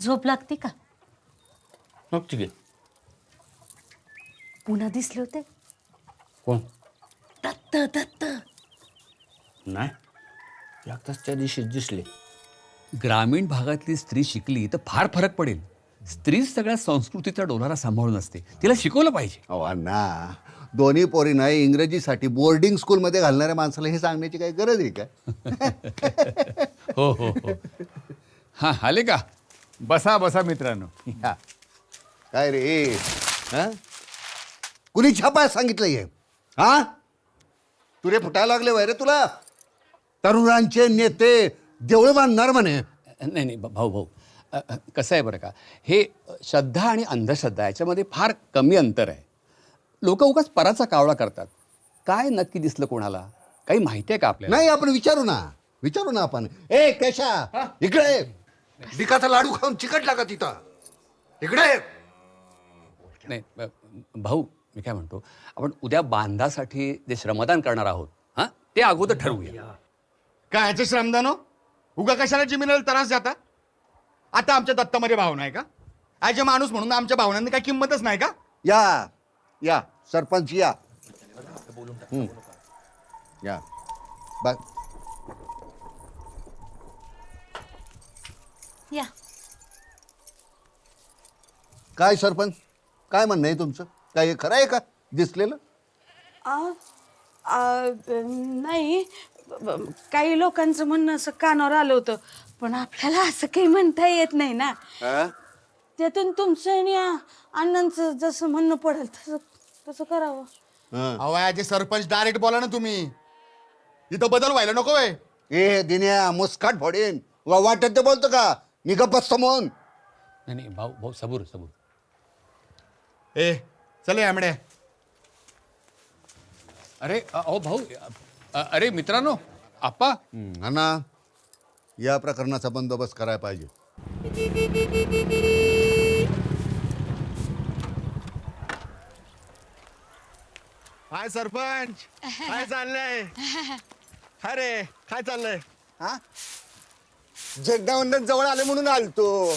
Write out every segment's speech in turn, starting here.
झोप लागते का? मग ठीक आहे पुन्हा दिसले होते? कोण? दत्त दत्त. नाही. एकदाच त्या दिवशी दिसले. ग्रामीण भागातली स्त्री शिकली तर फार फरक पडेल. स्त्रीच सगळ्या संस्कृतीचा डोलारा सांभाळून असते. तिला शिकवलं पाहिजे. अहो अण्णा दोन्ही पोरींना इंग्रजीसाठी बोर्डिंग स्कूलमध्ये घालणाऱ्या माणसाला हे सांगण्याची काही गरज आहे का? हो हो हो. हां आले का? बसा बसा मित्रांनो. या. काय रे? हा? कुणी छापाय सांगितलं हे? हा? तुरे फुटायला लागले वय रे तुला? तरुणांचे नेते देवळ बांधणार म्हणे. नाही नाही भा- भाऊ भाऊ. अ, अ, कसं आहे बरं का? हे अ, श्रद्धा आणि अंधश्रद्धा याच्यामध्ये फार कमी अंतर आहे. लोक उगाच पराचा कावळा करतात. काय नक्की दिसलं कोणाला? काही माहिती आहे का आपल्याला? नाही आपण विचारू ना. विचारू ना आपण. ए केशा इकडे ये. बिकाचा लाडू खाऊन चिकटला का तिथं. इकडे. नाही अ, भाऊ मी काय म्हणतो आपण उद्या बांधासाठी जे श्रमदान करणार आहोत हां ते अगोदर ठरवूया. काय ह्याचं श्रमदान हो? उगा कशाला जिमिनल त्रास जाता? आता आमच्या दत्तामध्ये भावना आहे का? ॲज अ माणूस म्हणून आमच्या भावनांनी काही किंमतच नाही का? या या सरपंच या. हम्म. या. बा या. काय सरपंच? काय म्हणणं आहे तुमचं? काय हे खरं आहे का? दिसलेलं? आ, आ, नाही. ब- काही लोकांचं म्हणणं असं कानावर आलं होतं. पण आपल्याला असं काही म्हणता येत नाही ना. त्यातून तुमचं आणि आ- अण्णांचं जसं म्हणणं पडेल तसं तसं करावं. हं. अहो सरपंच डायरेक्ट बोला ना तुम्ही. इथं बदल व्हायला नको वय ए दिन्या मुस्काट फोडेन. वा वाटत ते बोलतो का? मी गप्प बसतो नाही नाही भाऊ भाऊ सबूर सबूर. ए चले आमड्या. अरे अ- अहो भाऊ अ- अरे मित्रांनो आप्पा. हं, अण्णा या प्रकरणाचा बंदोबस्त करायला पाहिजे. हाय सरपंच. काय चाललंय? अरे काय चाललंय? हा? झेंडावंदन जवळ आले म्हणून आलतो.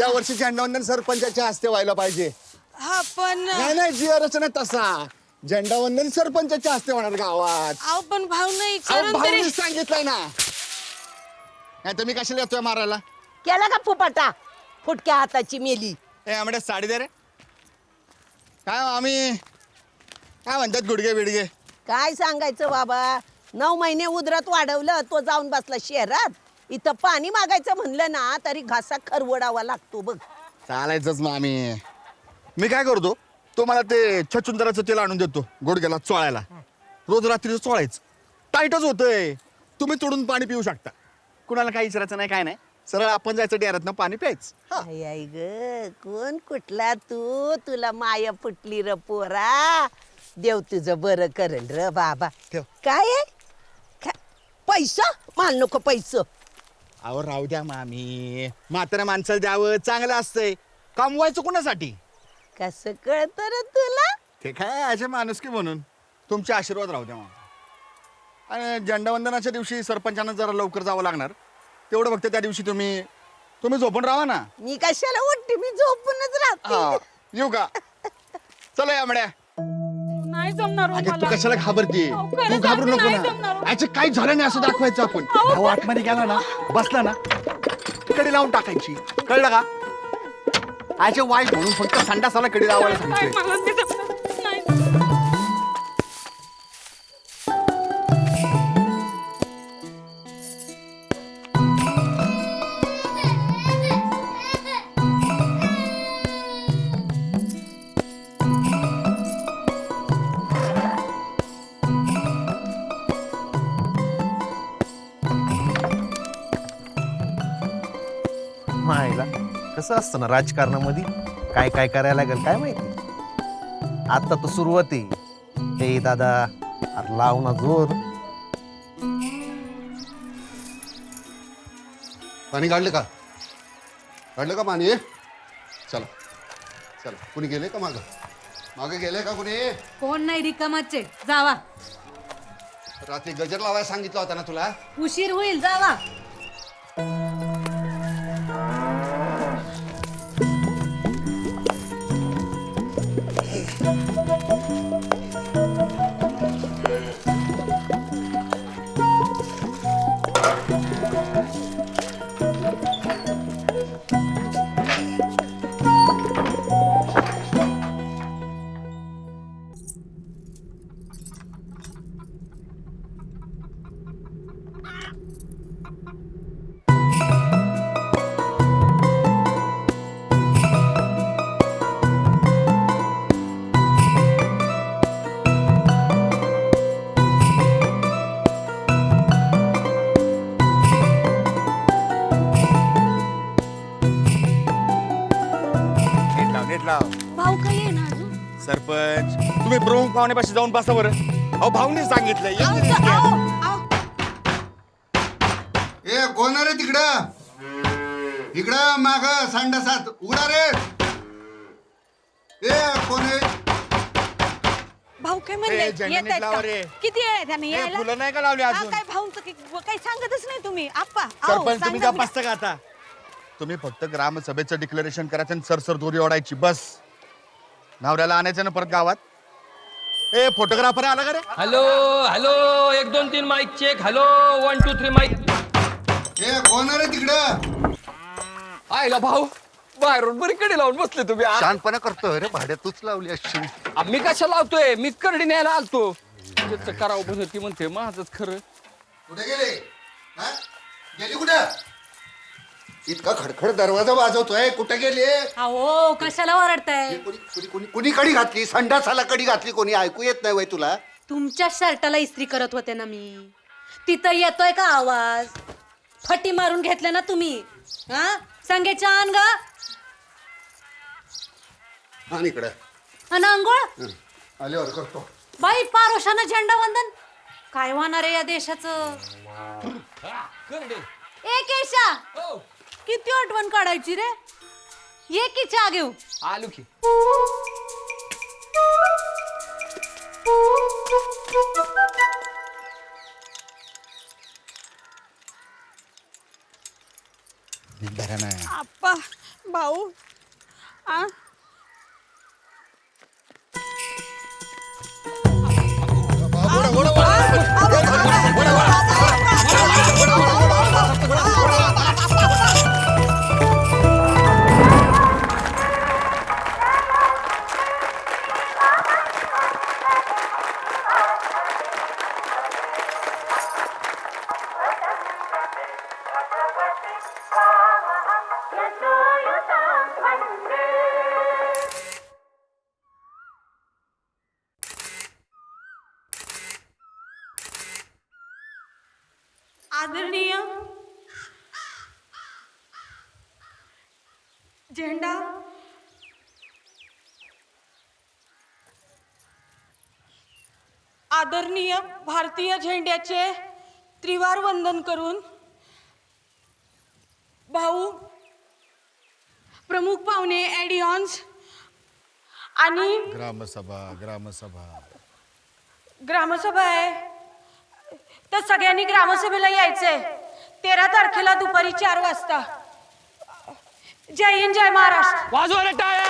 या वर्षी झेंडावंदन सरपंचाच्या हस्ते व्हायला पाहिजे. हा पण नाही नाही जी रचना तसा. झेंडावंदन सरपंचाच्या हस्ते होणार गावात. अहो पण भाऊ नाही अहो, तरी सांगितलंय ना. नाही तर मी कशाला येतोय मारायला? केला का फुपाटा? फुटक्या हाताची मेली. ए आमड्या साडी दे रे. काय हो, आम्ही काय म्हणतात गुडगे बिडगे काय सांगायचं बाबा? नऊ महिने उदरात वाढवलं तो जाऊन बसला शहरात. इथं पाणी मागायचं म्हणलं ना तरी घासा खरवडावा लागतो बघ. चालायचंच आम्ही मी काय करतो तो मला ते छचुंदराचं तेल आणून देतो गुडघ्याला चोळायला. रोज रात्री चोळायचं. टाईटच होतंय. तुम्ही तोडून पाणी पिऊ शकता. कुणाला काही विचारायचं नाही काय नाही. सरळ आपण जायचं डेऱ्यातनं पाणी प्यायचं. हा. आई आई ग कोण कुठला तू? तुला माया फुटली र पोरा. देव तुझं बरं करेल र बाबा. ठेव. काय आहे? का- पैसा? माल नको पैसं. अहो राहू द्या मामी. म्हाताऱ्या माणसाला द्यावं चांगलं असतंय. कमवायचं कुणासाठी? कसं कळत र तुला? ते काय असे माणूस की म्हणून. तुमचे आशीर्वाद राहू द्या मामा. आणि झेंडावंदनाच्या दिवशी सरपंचांना जरा लवकर जावं लागणार. तेवढं फक्त त्या दिवशी तुम्ही. तुम्ही झोपून राहा ना. मी कशाला उठते? मी झोपूनच राहते. हा येऊ का? चला या मड्या. नाही जमणार हो अगं तू मला. कशाला घाबरते अहो, तू घाबरू नको नाही जमणार ना हो. याचं काही झालं नाही असं दाखवायचं आपण भाऊ आतमध्ये गेला ना बसला ना कडी लावून टाकायची कळलं का आयचे वाईट म्हणून फक्त संडासाला कडी लावायला नाही, सांगतोय मला नाही जमणार. मायला कसं असतं ना राजकारणामध्ये? काय काय करायला लागेल काय माहिती? आता तर सुरुवात आहे. हे दादा अरे लाव ना जोर. पाणी काढलं का? काढलं का पाणी? चला चला. कुणी गेले का मागं? मागं गेले का कुणी? कोण नाही रिकामाचे? जावा. रात्री गजर लावायला सांगितलं होता ना तुला? उशीर होईल जावा. Thank you. तुम्ही प्रमुख पाहुण्यापाशी जाऊन बसा बरं. अहो भाऊनी सांगितलं. ए कोण रे तिकडं? इकडं माग सांडासात उघडा रे. ए कोण आहे? भाऊ काय ए, म्हणले? झेंडा येत नीट आहेत लावा का? रे. किती वेळ आहे त्याने ए, यायला? फुलं नाही का लावली हा, अजून? काय भाऊंचं काही सांगतच नाही तुम्ही. आप्पा आओ, सरपंच तुम्ही सांगा का बसता का आता? तुम्ही फक्त ग्रामसभेचं डिक्लेरेशन करायचं आणि सरसर दोरी ओढायची बस. नवऱ्याला आणायचं ना परत गावात? ए फोटोग्राफर आला का रे? हॅलो हॅलो एक दोन तीन mike check hello one two three mike ए कोण रे तिकडं? आयला भाऊ बाहेरून बरी कडे लावून बसले तुम्ही आ- शानपणा करतोय रे भाड्या तूच लावली आ, मी कशा लावतोय? मी करडी न्यायला आलतो. त्याचं करावं पण ती म्हणते माझंच खरं. कुठे गेले? हा? गेली कुठं? इतका खडखड दरवाजा वाजवतोय. कुठे गेले? अहो कशाला ओरडताय? कुणी कुणी कुणी कुणी कडी घातली? संडासाला कडी घातली कोणी? ऐकू येत नाही वय तुला. तुमच्या शर्टाला इस्त्री करत होते ना मी. तिथं येतोय का आवाज? फटी मारून घेतले ना तुम्ही. हा? सांगेच्या आण ग. आणि इकडं. आंघोळ. आल्यावर करतो. बाई पारोशानं झेंडा वंदन. काय होणार आहे या देशाचं? करडे ए केशा! हो. किती आठवण काढायची रे? ये की चहा घेऊ आलो की. धरा आप्पा भाऊ. आ? झेंडा. आदरणीय भारतीय झेंड्याचे त्रिवार वंदन करून भाऊ प्रमुख पाहुणे ॲडिऑन्स आणि ग्रामसभा ग्रामसभा. ग्रामसभा आहे. तर सगळ्यांनी ग्रामसभेला यायचंय. तेरा तारखेला दुपारी चार वाजता. जय हिंद जय महाराष्ट्र. वाजवा रे टाळ्या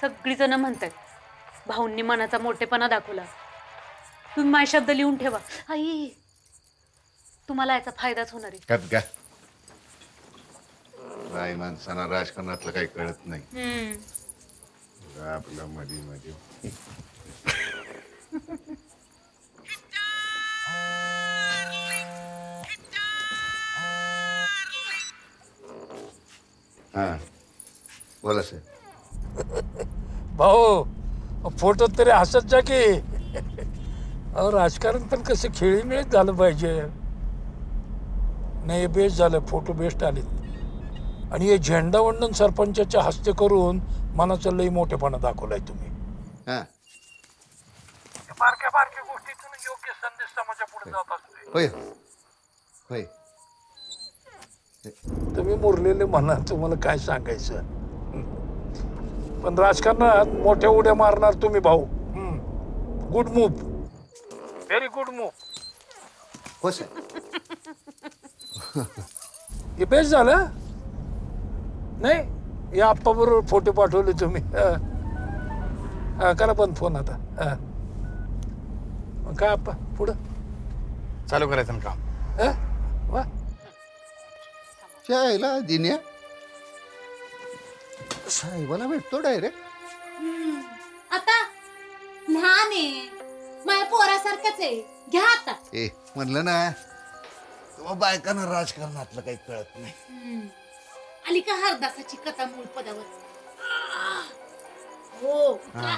सगळीजण म्हणतात भाऊंनी मनाचा मोठेपणा दाखवला. तुम्ही माझे शब्द लिहून ठेवा. आई तुम्हाला याचा फायदाच होणार आहे. बाई माणसांना राजकारणातलं काही कळत नाही. आपलं मध्ये मध्ये हा. बोला सर. भाऊ फोटो तरी हसत जा की. अहो राजकारण पण कसं खेळीमेळीत झालं पाहिजे. नाही बेस्ट झालं फोटो बेस्ट आले आणि हे झेंडा वंदन सरपंचाच्या हस्ते करून मनाचा लई मोठेपणा दाखवलाय तुम्ही. हा. बारक्या बारक्या गोष्टीतून योग्य संदेश समाजा पुढे जात असते होय. होय. तुम्ही मुरलेले म्हणा तुम्हाला काय सांगायचं? पण राजकारणात मोठ्या उड्या मारणार तुम्ही भाऊ. Good move very good move हो सर हे बेस्ट झालं? नाही या आप्पा बरोबर फोटो पाठवले तुम्ही. हा. हा, करा पण फोन आता. हा. मग काय आप्पा पुढं? चालू करायचं ना काम. हा? वा. यायला दिन्या साहेबाला भेटतो डायरेक्ट आता? लहान आहे. माझ्या पोरासारखंच आहे. घ्या आता. ए म्हणलं ना तेव्हा बायकांना राजकारणातलं काही कळत नाही. आली का हरदासाची कथा मूळ पदावर? हो का